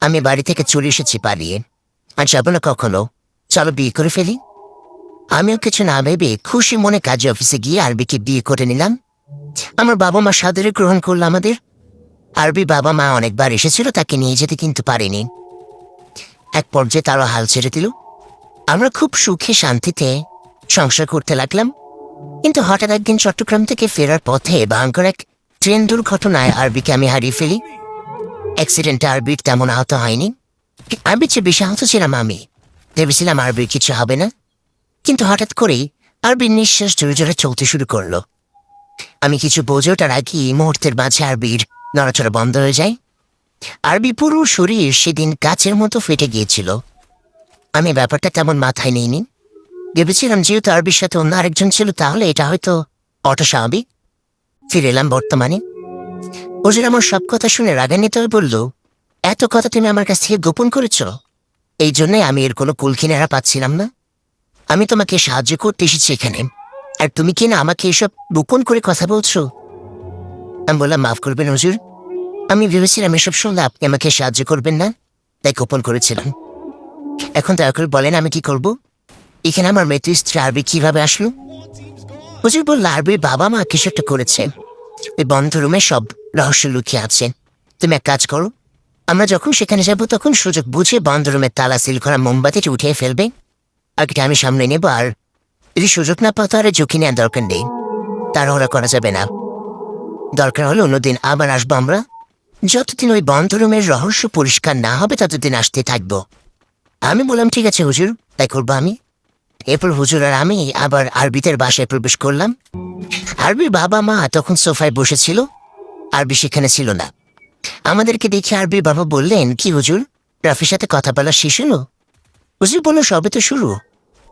আমি বাড়ি থেকে চলে এসেছি, পালিয়ে। আর যাব না কখনো। চলো বিয়ে করে ফেলি। আমিও কিছু না ভেবে খুশি মনে কাজে অফিসে গিয়ে আরবিকে বিয়ে করে নিলাম। আমার বাবা মা সাদরে গ্রহণ করল আমাদের। আরবি বাবা মা অনেকবার এসেছিল, তাকে নিয়ে যেতে কিন্তু পারেনি। এক পর্যায়ে তারা হাল ছেড়ে দিল। আমরা খুব সুখে শান্তিতে সংসার করতে লাগলাম। কিন্তু হঠাৎ একদিন চট্টগ্রাম থেকে ফেরার পথে ভয়ঙ্কর এক ট্রেন দুর্ঘটনায় আরবিকে আমি হারিয়ে ফেলি। অ্যাক্সিডেন্টে আরবির তেমন আহত হয়নি। আরবির চেয়ে বেশি আহত ছিলাম আমি, ভেবেছিলাম আরবির কিছু হবে না। কিন্তু হঠাৎ করেই আরবির নিঃশ্বাস জোরে জোরে চলতে শুরু করল। আমি কিছু বোঝে ওঠার আগে মুহূর্তের মাঝে আরবির নড়াচড়া বন্ধ হয়ে যায়। আরবি পুরো শরীর সেদিন গাছের মতো ফেটে গিয়েছিল। আমি ব্যাপারটা তেমন মাথায় নিইনি। ভেবেছিলাম যেহেতু আরবির সাথে অন্য আরেকজন ছিল, তাহলে এটা হয়তো অটো স্বাভাবিক। ফিরে এলাম বর্তমানে। ওজির আমার সব কথা শুনে রাগান্বিত হয়ে বলল, এত কথা তুমি আমার কাছ থেকে গোপন করেছ? এই জন্যই আমি এর কোনো কুল কিনারা পাচ্ছিলাম না। আমি তোমাকে সাহায্য করতে এসেছি এখানে। আর তুমি কি না আমাকে এসব গোপন করে কথা বলছো? আমি বললাম, মাফ করবেন হজুর। আমি ভেবেছিলাম এসব শুনলে আপনি আমাকে সাহায্য করবেন না, তাই গোপন করেছিলাম। এখন দয়া করে বলেন আমি কি করব? এখানে আমার মৃত্যু স্ত্রী আরবি কীভাবে আসলো? হজুর বলল, আরবির বাবা মা কিছু একটা করেছে। ওই বন্ধ রুমে সব রহস্য লুকিয়ে আছে। তুমি এক কাজ করো, আমরা যখন সেখানে যাব, তখন সুযোগ বুঝে বন্ধ রুমের তালা সিল করা মোমবাতিটি উঠিয়ে ফেলবে। আগেটা আমি সামনে নেব আর যদি সুযোগ না পাতো আর ঝুঁকি নেওয়ার দরকার নেই। তাড়াহুড়া করা যাবে না। দরকার হলে অন্যদিন আবার আসব আমরা। যতদিন ওই বন্ধ রুমের রহস্য পরিষ্কার না হবে, ততদিন আসতে থাকব। আমি বললাম, ঠিক আছে হুজুর, তাই করব আমি। এরপর হুজুর আর আমি আবার আরবিতের বাসায় প্রবেশ করলাম। আরবির বাবা মা তখন সোফায় বসেছিল। আরবি সেখানে ছিল না। আমাদেরকে দেখে আরবির বাবা বললেন, কি হুজুর? রাফির সাথে কথা বলা শেষ হলো? হুজুর বলল, সবে তো শুরু।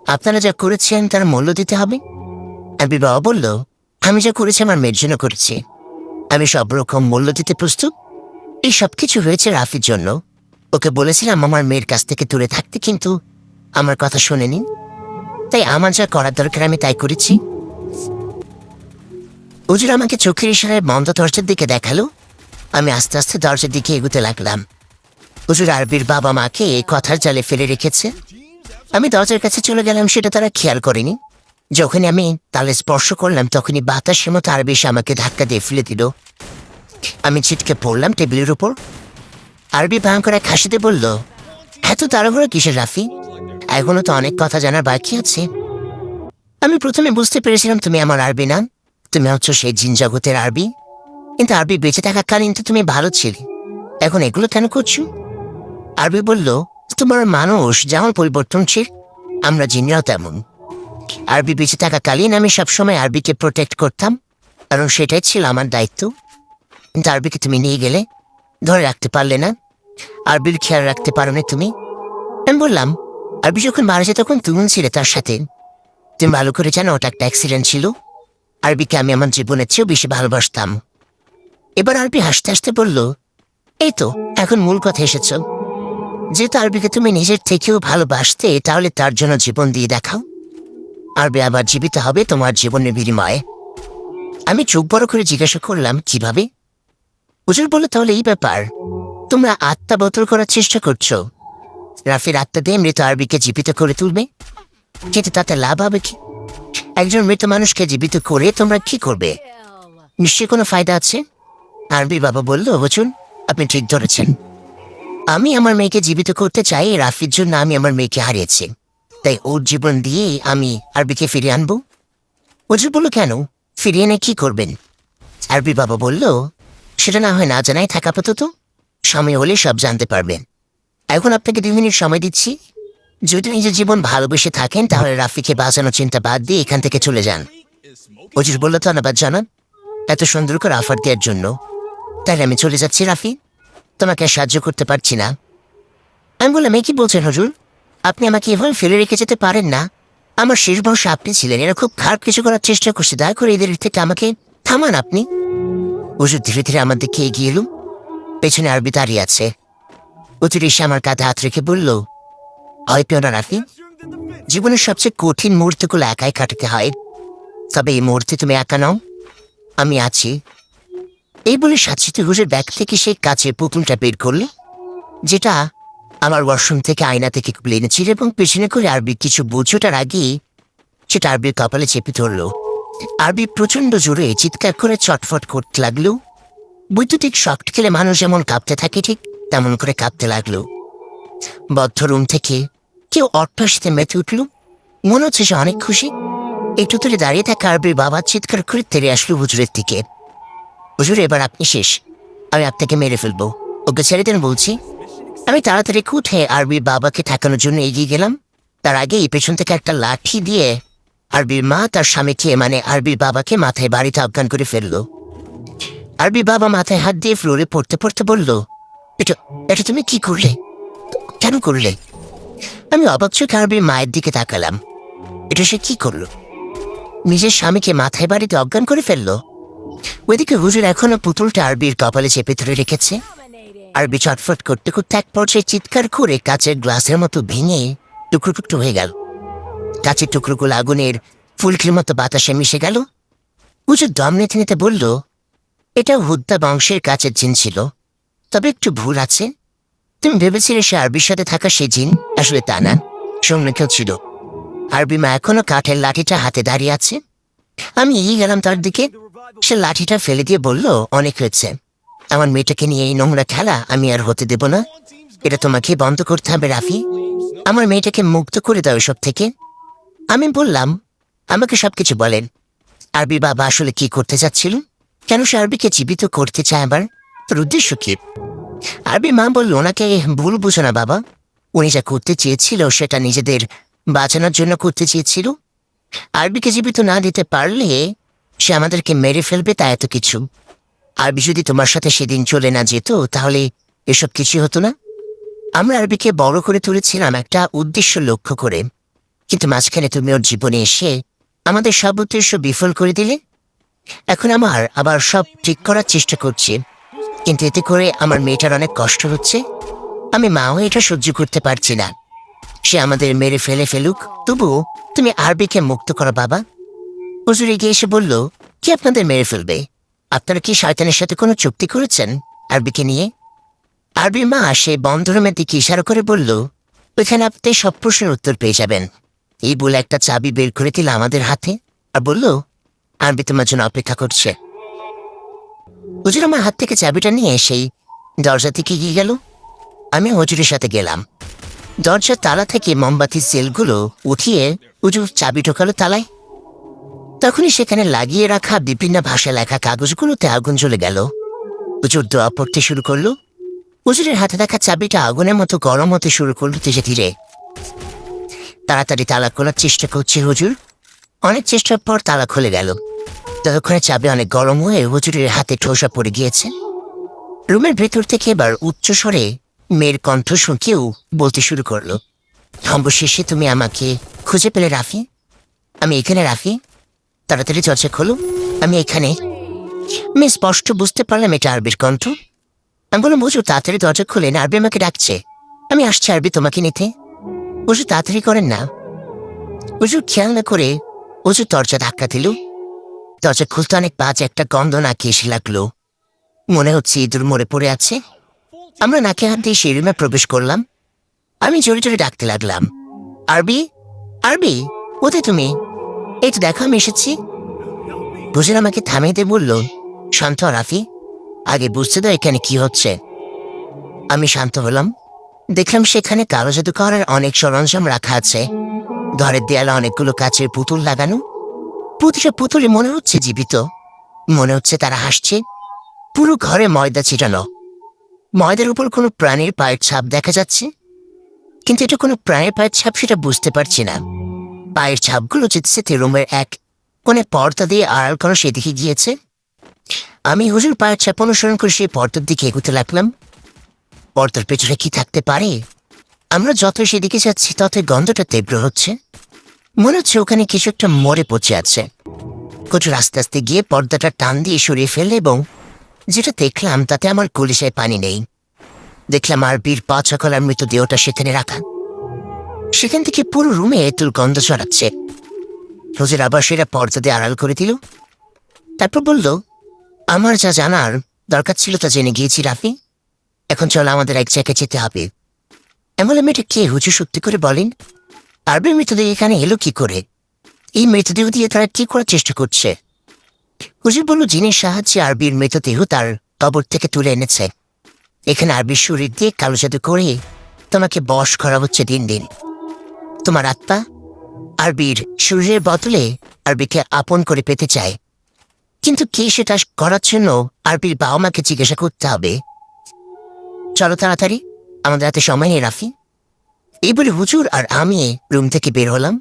আপনারা যা করেছেন, তার মূল্য দিতে হবে। আরবির বাবা বলল, আমি যা করেছি, আমার মেয়ের জন্য করেছি। আমি সব রকম মূল্য দিতে প্রস্তুত। এই সব কিছু হয়েছে রাফির জন্য। ওকে বলেছিলাম, আমার মেয়ের কাছ থেকে দূরে থাকতে, কিন্তু আমার কথা শোনেনি তাই আমার যা করার দরকার, আমি তাই করেছি। হুজুর আমাকে চোখের ইশারায় বন্ধ দরজার দিকে দেখাল। আমি আস্তে আস্তে দরজার দিকে এগুতে লাগলাম। হুজুর আরবির বাবা মাকে এই কথার জালে ফেলে রেখেছে। আমি দরজার কাছে চলে গেলাম, সেটা তারা খেয়াল করেনি। যখনই আমি তালে স্পর্শ করলাম, তখনই বাতাসের মতো আরবি এসে আমাকে ধাক্কা দিয়ে ফেলে দিল। আমি ছিটকে পড়লাম টেবিলের উপর। আরবি ভয়ঙ্কর এক হাসিতে বলল, এত তাড়াহুড়ো কিসের রাফি? এখনও তো অনেক কথা জানার বাকি আছে। আমি প্রথমে বুঝতে পেরেছিলাম তুমি আমার আরবি না তুমি হচ্ছ সেই জিন জগতের আরবি? কিন্তু আরবি বেঁচে থাকাকালীন তো তুমি ভালো ছিলে। এখন এগুলো কেন করছ? আরবি বলল, তোমার মানুষ যেমন পরিবর্তনশীল, আমরা জিনরাও তেমন। আরবি বেঁচে থাকাকালীন আমি সবসময় আরবিকে প্রোটেক্ট করতাম, কারণ সেটাই ছিল আমার দায়িত্ব। কিন্তু আরবিকে তুমি নিয়ে গেলে ধরে রাখতে পারলে না। আরবির খেয়াল রাখতে পারো না তুমি। আমি বললাম, আরবি যখন মারা যায় তখন তুমি ছিলে তার সাথে। তুমি ভালো করে জানো ওটা একটা অ্যাক্সিডেন্ট ছিল। আরবিকে আমি আমার জীবনের চেয়েও বেশি ভালোবাসতাম। এবার আরবি হাসতে হাসতে বলল, এই তো, এখন মূল কথা এসেছ। যেহেতু আরবিকে তুমি নিজের থেকেও ভালোবাসতে, তাহলে তার জন্য জীবন দিয়ে দেখাও। আরবি আবার জীবিত হবে তোমার জীবনের বিনিময়ে। আমি চোখ বড় করে জিজ্ঞাসা করলাম, কীভাবে? হুজুর বলে তাহলে এই ব্যাপার। তোমরা আত্মা বদল করার চেষ্টা করছ। রাফির আত্মা দিয়ে মৃত আরবিকে জীবিত করে তুলবে। কিন্তু তাতে লাভ হবে কি? একজন মৃত মানুষকে জীবিত করে তোমরা কি করবে? নিশ্চয়ই কোনো ফায়দা আছে? আরবি বাবা বলল হুজুর আপনি ঠিক ধরেছেন। আমি আমার মেয়েকে জীবিত করতে চাই, রাফির জন্য আমি আমার মেয়েকে হারিয়েছি। তাই ওর জীবন দিয়ে আমি আরবিকে ফিরিয়ে আনব। হুজুর বলল, কেন? ফিরিয়ে এনে কি করবেন? আরবি বাবা বলল, সেটা না হয় না, জানাই থাকা তো সময় হলে সব জানতে পারবেন। এখন আপনাকে দুই মিনিট সময় দিচ্ছি। যদি নিজের জীবন ভালোবেসে থাকেন, তাহলে রাফিকে বাঁচানোর চিন্তা বাদ দিয়ে এখান থেকে চলে যান। অজির বলল, ধন্যবাদ, জানান। এত সুন্দর করে অফার দেওয়ার জন্য। তাহলে আমি চলে যাচ্ছি, রাফি। তোমাকে সাহায্য করতে পারছি না। আমি বললাম কি বলছেন হজুর? আপনি আমাকে এভাবে ফেলে রেখে যেতে পারেন না। আমার শেষ বর্ষ আপনি ছিলেন, এরা খুব খারাপ কিছু করার চেষ্টা করছে। দয়া করে এদের থেকে আমাকে থামান আপনি। হুজুর ধীরে ধীরে আমার দিকে এগিয়ে এলুম পেছনে আরবি দাঁড়িয়ে আছে। এসে আমার কাঁধে হাত রেখে বলল হয় পেও না, রাফি। জীবনের সবচেয়ে কঠিন মুহূর্তগুলো একাই কাটাতে হয়। তবে এই মুহূর্তে তুমি একা নাও। আমি আছি। এই বলে সাতশিতে হুজুর ব্যাগ থেকে সেই কাছের পুতুলটা বের করলে, যেটা আমার ওয়াশরুম থেকে আয়না থেকে খুলে এনেছিল এবং পেছনে করে আরবি কিছু বুঝোটার আগেই সেটা আরবির কপালে চেপে ধরলো। আরবি প্রচণ্ড জোরে চিৎকার করে চটফট করতে লাগল। বৈদ্যুতিক শক্ট খেলে মানুষ যেমন কাঁপতে থাকে ঠিক তেমন করে কাঁপতে লাগল। বদ্ধ রুম থেকে কেউ অট্টহাসিতে মেতে উঠল। মনে হচ্ছে সে অনেক খুশি। একটু দূরে দাঁড়িয়ে থাকা আরবির বাবা চিৎকার করে তেরে আসলো হুজুরের দিকে। হুজুর, এবার আপনি শেষ। আমি আপনাকে মেরে ফেলব। ওকে ছেড়ে দেন বলছি। আমি তাড়াতাড়ি উঠে আরবির বাবাকে ঠেকানোর জন্য এগিয়ে গেলাম। তার আগেই পেছন থেকে একটা লাঠি দিয়ে আরবির মা তার স্বামীকে মানে আরবির বাবাকে মাথায় বাড়িতে অজ্ঞান করে ফেলল। আরবি বাবা মাথায় হাত দিয়ে ফ্লোরে পড়তে পড়তে বলল, এটা এটা তুমি কি করলে? কেন করলে? আমি অবাক চোখে আরবির মায়ের দিকে তাকালাম। এটা সে কি করল? নিজের স্বামীকে মাথায় বাড়িতে অজ্ঞান করে ফেলল? ওইদিকে হুজুর এখনও পুতুলটা আরবির কপালে চেপে ধরে রেখেছে। আরবি চটফট করতে করতে এক পর্যায়ে চিৎকার করে কাচের গ্লাসের মতো ভেঙে টুকরো টুকরো হয়ে গেল। কাচের টুকরোগুলো আগুনের ফুলকির মতো বাতাসে মিশে গেল। হুজুর দম নিতে নিতে বলল, এটা হুদ্দা বংশের কাছের জিন ছিল। তবে একটু ভুল আছে। তুমি ভেবেছিলে সে আরবির সাথে থাকা সে জিন? আসলে তা না। সঙ্গে ছিল। আরবি মা এখনও কাঠের লাঠিটা হাতে দাঁড়িয়ে আছে। আমি এগিয়ে গেলাম তার দিকে। সে লাঠিটা ফেলে দিয়ে বলল, অনেক হয়েছে। আমার মেয়েটাকে নিয়ে এই নোংরা খেলা আমি আর হতে দেব না। এটা তোমাকে বন্ধ করতে হবে, রাফি। আমার মেয়েটাকে মুক্ত করে দাও এসব থেকে। আমি বললাম, আমাকে সবকিছু বলেন। আরবি বাবা আসলে কি করতে চাচ্ছিল? কেন সে আরবিকে জীবিত করতে চায় আবার? তোর উদ্দেশ্য কি? আরবি মা বলল, ওনাকে ভুল বুঝো না বাবা। উনি যা করতে চেয়েছিল, সেটা নিজেদের বাঁচানোর জন্য করতে চেয়েছিল। আরবিকে জীবিত না দিতে পারলে সে আমাদেরকে মেরে ফেলবে তা এত কিছু। আরবি যদি তোমার সাথে সেদিন চলে না যেত, তাহলে এসব কিছু হতো না। আমরা আরবিকে বড় করে তুলেছিলাম একটা উদ্দেশ্য লক্ষ্য করে। কিন্তু মাঝখানে তুমি ওর জীবনে এসে আমাদের সব উদ্দেশ্য বিফল করে দিলে। এখন আমার আবার সব ঠিক করার চেষ্টা করছি। কিন্তু এতে করে আমার মেয়েটার অনেক কষ্ট হচ্ছে। আমি মাও এটা সহ্য করতে পারছি না। সে আমাদের মেরে ফেলে ফেলুক। তবুও তুমি আরবিকে মুক্ত করো, বাবা। হুজুর এগিয়ে এসে বলল, কি আপনাদের মেরে ফেলবে? আপনারা কি শয়তানের সাথে কোনো চুক্তি করেছেন আরবিকে নিয়ে? আরবি মা সে বন্ধরমের দিকে ইশারা করে বলল, ওইখানে আপনি সব প্রশ্নের উত্তর পেয়ে যাবেন। এই বলে একটা চাবি বের করে দিল আমাদের হাতে। আর বলল, আরবি তোমার জন্য অপেক্ষা করছে। হুজুর আমার হাত থেকে চাবিটা নিয়ে সেই দরজা থেকে গিয়ে গেল। আমি হুজুরের সাথে গেলাম। দরজার তালা থেকে মোমবাতির সেলগুলো উঠিয়ে হুজুর চাবি ঢোকালো তালায়। তখনই সেখানে লাগিয়ে রাখা বিভিন্ন ভাষায় লেখা কাগজগুলোতে আগুন জ্বলে গেল। হুজুর দোয়া পড়তে শুরু করল। হুজুরের হাতে থাকা চাবিটা আগুনের মতো গরম হতে শুরু করল ধীরে ধীরে। তাড়াতাড়ি তালা খোলার চেষ্টা করছে হুজুর। অনেক চেষ্টার পর তালা খুলে গেল। ততক্ষণে চাবি অনেক গরম হয়ে হুজুরের হাতে ঠোসা পড়ে গিয়েছে। রুমের ভেতর থেকে এবার উচ্চ স্বরে মেয়ের কণ্ঠ শুঁকেও বলতে শুরু করল, অবশেষে তুমি আমাকে খুঁজে পেলে রাফি। আমি এখানে রাফি। তাড়াতাড়ি চর্চা খোলো। আমি এখানে। আমি স্পষ্ট বুঝতে পারলাম এটা আরবির কণ্ঠ। আমি বললাম বুঝু তাড়াতাড়ি দরজা খুলেন আরবি আমাকে ডাকছে। আমি আসছি আরবি তোমাকে নিতে। বুঝু তাড়াতাড়ি করেন না। বুঝু খেয়াল না করে বুঝু দরজা ধাক্কা দিল। দরজা খুলতে অনেক বাজে একটা গন্ধ নাকি এসে লাগল। মনে হচ্ছে ইঁদুর মরে পড়ে আছে। আমরা নাকে হাত দিয়ে সেই রুমে প্রবেশ করলাম। আমি জোরে জোরে ডাকতে লাগলাম। আরবি? আরবি? কোথায় তুমি? এই তো দেখো, আমি এসেছি। বুঝেন আমাকে থামিয়ে বলল, শান্ত রাফি, আগে বুঝতে দাও এখানে কি হচ্ছে। আমি শান্ত হলাম। দেখলাম সেখানে কালো জাদু করার অনেক সরঞ্জাম রাখা আছে। ঘরের দেয়ালে অনেকগুলো কাচের পুতুল লাগানো। প্রতিটা পুতুলে মনে হচ্ছে জীবিত। মনে হচ্ছে তারা হাসছে। পুরো ঘরে ময়দা ছিটানো। ময়দার উপর কোনো প্রাণীর পায়ের ছাপ দেখা যাচ্ছে? কিন্তু এটা কোনো প্রাণীর পায়ের ছাপ সেটা বুঝতে পারছি না। পায়ের ছাপগুলো যেতে যেতে রুমের এক কোণে পর্দা দিয়ে আড়াল করা সেদিকে গিয়েছে। আমি হুজুর পায়ের ছাপ অনুসরণ করে সেই পর্দার দিকে এগোতে লাগলাম। পর্দার পেছনে কি থাকতে পারে? আমরা যত সেদিকে যাচ্ছি, ততই গন্ধটা তীব্র হচ্ছে। মনে হচ্ছে ওখানে কিছু একটা মরে পচে আছে। কচুর আস্তে আস্তে গিয়ে পর্দাটা টান দিয়ে সরিয়ে ফেললে এবং যেটা দেখলাম, তাতে আমার কলিশায় পানি নেই। দেখলাম আর বীর পা চকলার মৃতদেহটা সেখানে রাখা। সেখান থেকে পুরো রুমে তুল গন্ধ ছড়াচ্ছে। রোজের আবার সেটা পর্দা দিয়ে আড়াল করে দিল। তারপর বলল, আমার যা জানার দরকার ছিল তা জেনে গিয়েছি, রাফি। এখন চলো আমাদের এক জায়গায় যেতে হবে। এমন মেয়েটা কে, হুজুর সত্যি করে বলেন? আরবির মৃতদেহ এখানে এলো কি করে? এই মৃতদেহ দিয়ে তারা কি করার চেষ্টা করছে? হুজুর বলল, জিনের সাহায্যে আরবির মৃতদেহ তার কবর থেকে তুলে এনেছে। এখানে আরবির শরীর দিয়ে কালো জাদু করে তোমাকে বশ করা হচ্ছে দিন দিন। তোমার আত্মা আরবির শরীরের বদলে আরবিকে আপন করে পেতে চায়। কিন্তু কে সেটা করার জন্য আরবির বাবা মাকে জিজ্ঞাসা করতে হবে? চলো তাড়াতাড়ি, আমাদের হাতে সময় নেই, রাফি। এই বলে হুজুর আর আমি রুম থেকে বের হলাম।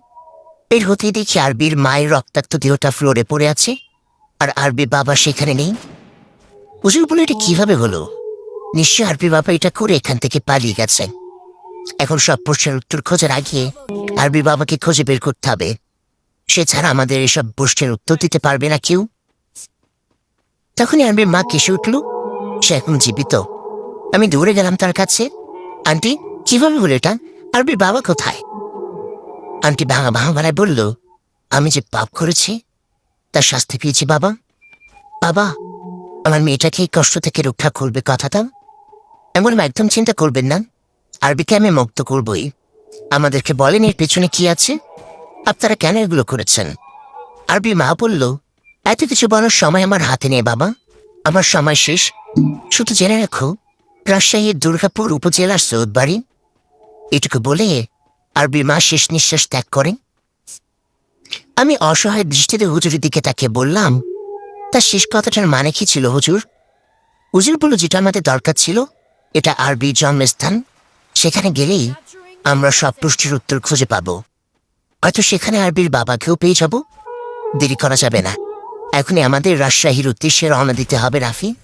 বের হতে দেখি আরবির মায়ের রক্তাক্ত দেহটা ফ্লোরে পড়ে আছে, আর আরবি বাবা সেখানে নেই। হুজুর বলে, এটা কীভাবে হলো? নিশ্চয় আরবি বাবা এটা করে এখান থেকে পালিয়ে গেছে। এখন সব প্রশ্নের উত্তর খোঁজার আগে আরবি বাবাকে খুঁজে বের করতে হবে। সে ছাড়া আমাদের এসব প্রশ্নের উত্তর দিতে পারবে না কেউ। তখনই আরবির মা কেসে উঠল, সে এখন জীবিত। আমি দৌড়ে গেলাম তার কাছে। আন্টি, কীভাবে হলো এটা? আরবির বাবা কোথায়? আন্টি ভাঙা ভাঙা গলায় বলল, আমি যে পাপ করেছি, তার শাস্তি পেয়েছি বাবা। বাবা, আমার মেয়েটাকে এই কষ্ট থেকে রক্ষা করবে কথাটা। এমন একদম চিন্তা করবেন না। আরবিকে আমি মুক্ত করবই। আমাদেরকে বলেন এর পেছনে কি আছে। আপনারা কেন এগুলো করেছেন? আরবি মা বলল, এত কিছু বলার সময় আমার হাতে নেই বাবা। আমার সময় শেষ। শুধু জেনে রাখো, রাজশাহীর দুর্গাপুর উপজেলার সৌদবাড়ি এটুকু বলে আরবি মা শেষ নিঃশ্বাস ত্যাগ করেন? আমি অসহায় দৃষ্টিতে হুজুরের দিকে তাকে বললাম তার শেষ কথাটার মানে কি ছিল হুজুর? হুজুর বলল, যেটা আমাদের দরকার ছিল, এটা আরবি জন্মস্থান। সেখানে গেলেই আমরা সব প্রশ্নের উত্তর খুঁজে পাব। হয়তো সেখানে আরবির বাবাকেও পেয়ে যাব। দেরি করা যাবে না। এখনই আমাদের রাজশাহীর উদ্দেশ্যে রওনা দিতে হবে, রাফি।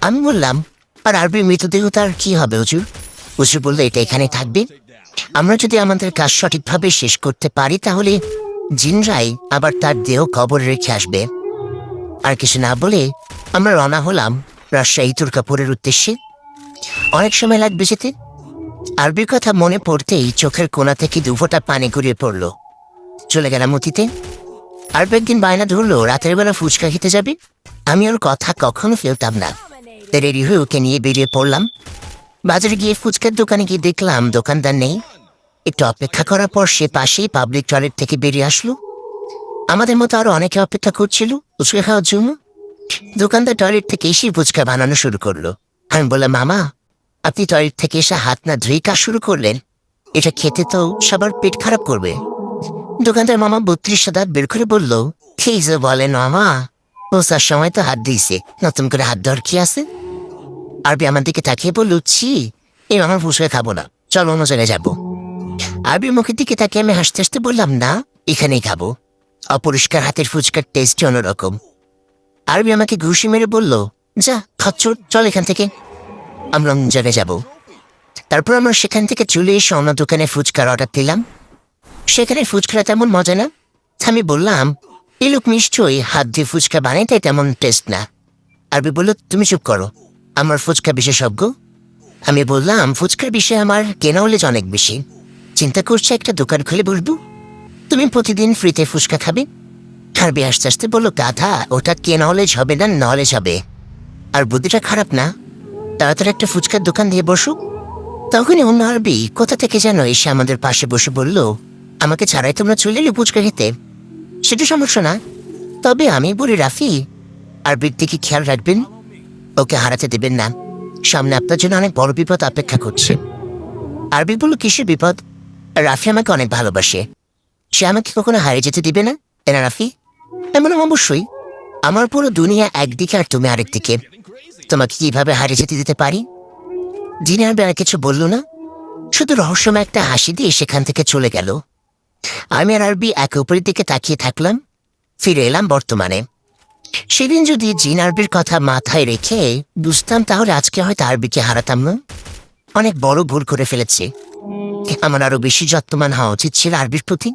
আমি বললাম, আর আরবির মৃতদেহ তার কি হবে হুজুর? হুজুর বলল, এটা এখানে থাকবে। আমরা যদি আমাদের কাজ সঠিকভাবে শেষ করতে পারি, তাহলে জিনরাই আবার তার দেহ কবরে রেখে আসবে। আর কিছু না বলে আমরা রওনা হলাম রাজশাহী দুর্গাপুরের উদ্দেশ্যে। অনেক সময় লাগবে যেতে। আরবির কথা মনে পড়তেই চোখের কোণা থেকে দুফোটা পানি গড়িয়ে পড়ল। চলে গেলাম অতীতে। আর একদিন বায়না ধরলো, রাতের বেলা ফুচকা খেতে যাবে? আমি ওর কথা কখনো ফেলতাম না। রেডি হয়ে ওকে নিয়ে বেরিয়ে পড়লাম। বাজারে গিয়ে ফুচকার দোকানে গিয়ে দেখলাম দোকানদার নেই। একটু অপেক্ষা করার পর সে পাশেই পাবলিক টয়লেট থেকে বেরিয়ে আসলো। আমাদের মতো আরও অনেকে অপেক্ষা করছিল। ফুচকা খাওয়ার জন্য দোকানদার টয়লেট থেকে এসে ফুচকা বানানো শুরু করল। আমি বললাম, মামা, আপনি টয়লেট থেকে এসে হাত না ধুয়ে কাজ শুরু করলেন। এটা খেতে তো সবার পেট খারাপ করবে। দোকানদার মামা বত্রিশ দাঁত বের করে বলল ঠিক বলেন মামা পোসার সময় তো হাত দিয়েছে। নতুন করে হাত দেওয়ার কি আছে? আরবি আমার দিকে তাকিয়ে বলল, ছি, এই আমার ফুচকা খাব না। চল অন্য জায়গায় যাব। আরবির মুখের দিকে তাকিয়ে আমি হাসতে হাসতে বললাম, না, এখানেই খাব। অপরিষ্কার হাতের ফুচকার টেস্ট অন্যরকম। আরবি আমাকে ঘুষি মেরে বলল, যা, খচ্চর, চল এখান থেকে। আমরা অন্য জায়গায় যাব। তারপর আমরা সেখান থেকে চলে এসে অন্য দোকানে ফুচকার অর্ডার দিলাম। সেখানে ফুচকাটা তেমন মজা না। আমি বললাম, এই লোক নিশ্চয়ই হাত দিয়ে ফুচকা বানায়, তাই তেমন টেস্ট না। আরবি বলল, তুমি চুপ করো। আমার ফুচকা বিশেষজ্ঞ আমি বললাম, ফুচকার বিষয়ে আমার কেনা হলে অনেক বেশি। চিন্তা করছে, একটা দোকান খুলে বসবো তুমি প্রতিদিন ফ্রিতে ফুচকা খাবে? আরবি আস্তে আস্তে বলল, গাধা, ওটা কে নলেজ হবে না নলেজ হবে আর বুদ্ধিটা খারাপ না। তাড়াতাড়ি একটা ফুচকার দোকান দিয়ে বসো। তখনই অন্য আরবি কোথা থেকে যেন এসে আমাদের পাশে বসে বলল, আমাকে ছাড়াই তোমরা চলে এলে ফুচকা খেতে? সেটা সমস্যা না। তবে আমি বলি, রাফি, আর আরবির দিকে খেয়াল রাখবেন ওকে হারাতে দেবেন না। সামনে আপনার জন্য অনেক বড় বিপদ অপেক্ষা করছে। আরবি বলল কিসের বিপদ? রাফি আমাকে অনেক ভালোবাসে। সে আমাকে কখনো হারিয়ে যেতে দিবে না? এনা রাফি? এমন অবশ্যই। আমার পুরো দুনিয়া একদিকে আর তুমি আরেকদিকে। তোমাকে কীভাবে হারিয়ে যেতে দিতে পারি? জিনে আর আর কিছু বলল না। শুধু রহস্যময় একটা হাসি দিয়ে সেখান থেকে চলে গেল। আমি আর আরবি একে অপরের দিকে তাকিয়ে থাকলাম। ফিরে এলাম বর্তমানে। সেদিন যদি জিন আরবির কথা মাথায় রেখে বুঝতাম, তাহলে আজকে হয়তো আরবিকে হারাতাম না। অনেক বড় ভুল করে ফেলেছে। আমার আরও বেশি যত্নমান হওয়া উচিত ছিল আরবির প্রতি।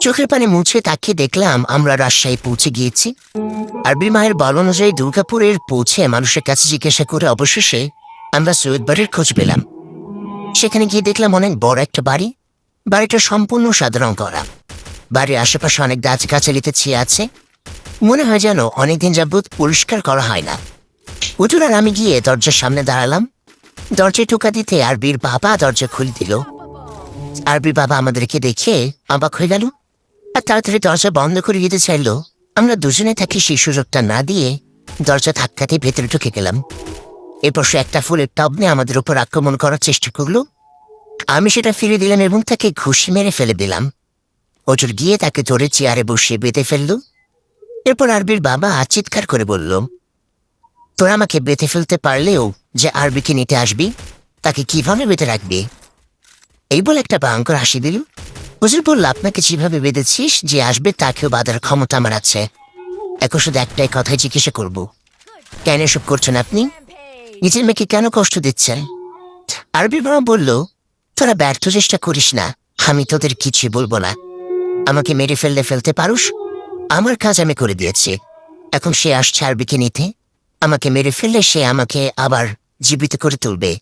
চোখের পানে মুছে তাকিয়ে দেখলাম, আমরা রাজশাহী পৌঁছে গিয়েছি। আরবি মায়ের বল অনুযায়ী দুর্গাপুরের পৌঁছে মানুষের কাছে জিজ্ঞাসা করে অবশেষে আমরা সৈয়দ বাড়ির খোঁজ পেলাম। সেখানে গিয়ে দেখলাম অনেক বড় একটা বাড়ি। বাড়িটা সম্পূর্ণ সাধারণ করা। বাড়ির আশেপাশে অনেক গাছ গাছালিতে ছেয়ে আছে। মনে হয় যেন অনেকদিন যাবৎ পরিষ্কার করা হয় না। উজুর আর আমি গিয়ে দরজার সামনে দাঁড়ালাম। দরজায় টোকা দিতে আরবির বাবা দরজা খুলে দিল। আরবির বাবা আমাদেরকে দেখে অবাক হয়ে গেল। আর তাড়াতাড়ি দরজা বন্ধ করে দিতে চাইল। আমরা দুজনে থাকি সেই সুযোগটা না দিয়ে দরজা ধাক্কাতে ভেতরে ঢুকে গেলাম। এরপর সে একটা ফুলের টব নিয়ে আমাদের উপর আক্রমণ করার চেষ্টা করল। আমি সেটা ফিরে দিলাম এবং তাকে ঘুষি মেরে ফেলে দিলাম। অজুর গিয়ে তাকে ধরে চেয়ারে বসিয়ে বেঁধে ফেলল। এরপর আরবির বাবা চিৎকার করে বলল, তোরা আমাকে বেঁধে ফেলতে পারলেও যে আরবিকে নিতে আসবি, তাকে কীভাবে বেঁধে রাখবি? এই বলে একটা ভয়ঙ্কর হাসি দিল। হুজুর বলল, আপনাকে যেভাবে বেঁধেছিস যে আসবে, তাকেও বাধার ক্ষমতা আমার আছে। এখন শুধু একটাই কথাই জিজ্ঞাসা করব। কেন এসব করছেন আপনি? নিজের মেয়েকে কেন কষ্ট দিচ্ছেন? আরবি বাবা বলল, তোরা ব্যর্থ চেষ্টা করিস না। আমি তোদের কিছুই বলব না। আমাকে মেরে ফেললে ফেলতে পারুস আমার কাজ আমি করে দিয়েছি। এখন সে আসছে আরবিকে নিতে। আমাকে মেরে ফেললে সে আমাকে আবার জীবিত করে তুলবে।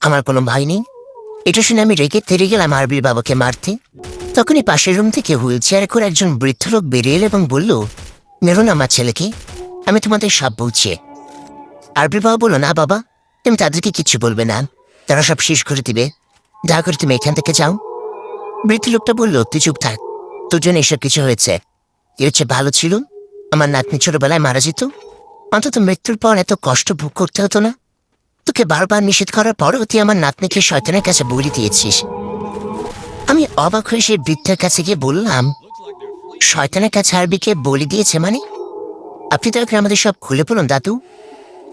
আমার কোনো ভাই নেই। এটা শুনে আমি রেগে তেরে গেলাম আরবির বাবাকে মারতে। তখনই পাশের রুম থেকে হুইল চেয়ারে করে একজন বৃদ্ধ লোক বেরিয়ে এলো এবং বলল, মেরো না আমার ছেলেকে। আমি তোমাদের সব বলছি। আরবি বাবা বলল, না বাবা, তুমি তাদেরকে কিছু বলবে না। তারা সব শেষ করে দিবে। দয়া করে তুমি এখান থেকে যাও। বৃদ্ধ লোকটা বলল, তুই চুপ থাক। তোর জন্য এসব কিছু হয়েছে। এ চেয়ে ভালো ছিল আমার নাতনি ছোটবেলায় মারা যেত। অন্তত মৃত্যুর পর এত কষ্ট ভোগ করতে হতো না। তোকে বারবার নিষেধ করার পরও তুই আমার নাতনিকে শয়তানের কাছে বলি দিয়েছিস। আমি অবাক হয়ে সেই বৃদ্ধের কাছে গিয়ে বললাম, শয়তানের কাছে আরবিকে বলি দিয়েছে মানে? আপনি এখন আমাদের সব খুলে পড়ুন দাদু।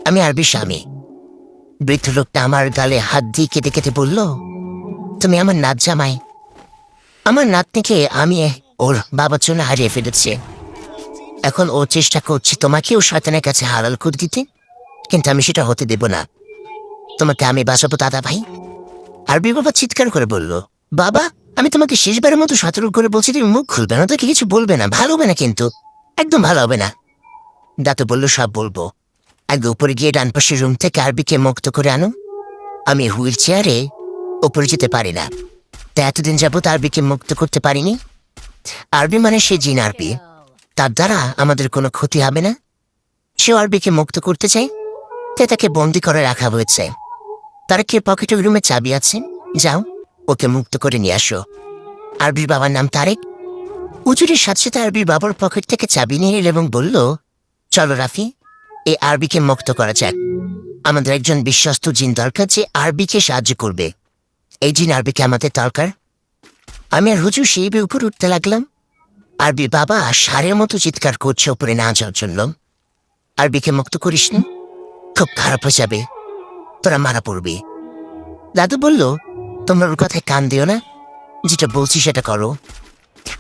আমি আরবি স্বামী। বৃদ্ধ লোকটা আমার গালে হাত দিয়ে কেটে কেটে বলল, তুমি আমার নাত জামাই। আমার নাতনিকে আমি ওর বাবার জন্য হারিয়ে ফেলেছে। এখন ও চেষ্টা করছে, তোমাকেও শয়তানের কাছে হারাল করে দিতে, কিন্তু আমি সেটা হতে দেব না। তোমাকে আমি বাঁচাবো, দাদা ভাই। আরবি বাবা চিৎকার করে বলল, বাবা, আমি তোমাকে শেষবারের মতো সতর্ক করে বলছি, তুমি মুখ খুলবে না তোকে কিছু বলবে না, ভালো হবে না কিন্তু, একদম ভালো হবে না। দাতু বলল, সব বলব। আগে উপরে গিয়ে ডান পাশের রুম থেকে আরবিকে মুক্ত করে আনো। আমি হুইল চেয়ারে উপরে যেতে পারি না। তা এতদিন যাবত আরবিকে মুক্ত করতে পারিনি। আরবি মানে সে জিন আরবি। তার দ্বারা আমাদের কোনো ক্ষতি হবে না। সে আরবিকে মুক্ত করতে চাই তাই তাকে বন্দি করে রাখা হয়েছে। তার কে পকেটের রুমে চাবি আছে? যাও, ওকে মুক্ত করে নিয়ে আসো। আরবির বাবার নাম তারেক। উজুরের সাথে সাথে আরবির বাবার পকেট থেকে চাবি নিয়ে এল এবং বলল, চলো রাফি এই আরবিকে মুক্ত করা যাক। আমাদের একজন বিশ্বস্ত জিন দরকার যে আরবিকে সাহায্য করবে। এই জিন আরবিকে আমাদের দরকার। আমি আর হুজুর সেই উপর উঠতে লাগলাম। আরবি বাবা সারের মতো চিৎকার করছে উপরে না যাওয়ার জন্য। আরবিকে মুক্ত করিস না, খুব খারাপ হয়ে যাবে, তোরা মারা পড়বি। দাদু বলল, তোমরা ওর কথায় কান দিও না, যেটা বলছি সেটা করো।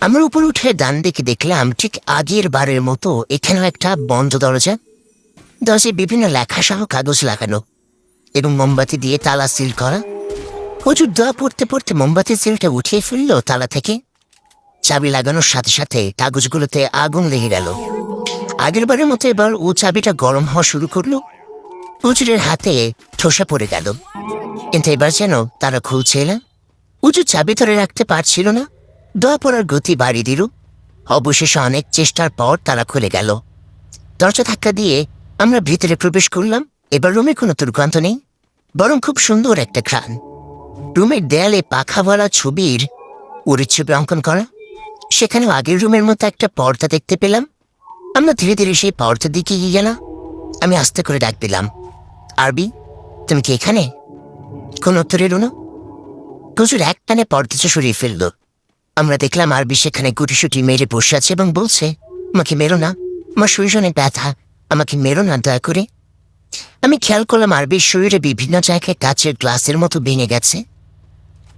আমরা উপর উঠে ডান দিকে দেখলাম ঠিক আগের বারের মতো এখানেও একটা বন্ধ দরজা, দরজায় বিভিন্ন লেখা সহ কাগজ লাগানো এবং মোমবাতি দিয়ে তালা সিল করা। প্রচুর দোয়া পড়তে পড়তে মোমবাতি সিলটা উঠিয়ে ফেলল তালা থেকে। চাবি লাগানোর সাথে সাথে কাগজগুলোতে আগুন লেগে গেল। আগের বারের মতো এবার ও চাবিটা গরম হওয়া শুরু করল। উজুরের হাতে ঠোসা পড়ে গেল। কিন্তু এবার যেন তারা খুলছে না। উজু চাবি ধরে রাখতে পারছিল না। দোয়া পড়ার গতি বাড়িয়ে দিল। অবশেষে অনেক চেষ্টার পর তারা খুলে গেল। দরজা ধাক্কা দিয়ে আমরা ভিতরে প্রবেশ করলাম। এবার রুমে কোনো দুর্গন্ধ নেই, বরং খুব সুন্দর একটা ঘ্রাণ। রুমের দেয়ালে পাখাওয়ালা ছবির উড়ির ছবি অঙ্কন করা। সেখানে আগের রুমের মতো একটা পর্দা দেখতে পেলাম। আমরা ধীরে ধীরে সেই পর্দার দিকে গিয়ে গেলাম। আমি আস্তে করে ডাক দিলাম, আরবি, তুমি কি এখানে? কোন উত্তর এলো না? হুজুর এক টানে পর্দাটা সরিয়ে ফেলল। আমরা দেখলাম আরবি সেখানে গুটিসুটি মেরে বসে আছে এবং বলছে, আমাকে মেরো না, আমার শরীর অনেক ব্যথা, আমাকে মেরো না, দয়া করে। আমি খেয়াল করলাম আরবির শরীরে বিভিন্ন জায়গায় কাচের গ্লাসের মতো ভেঙে গেছে।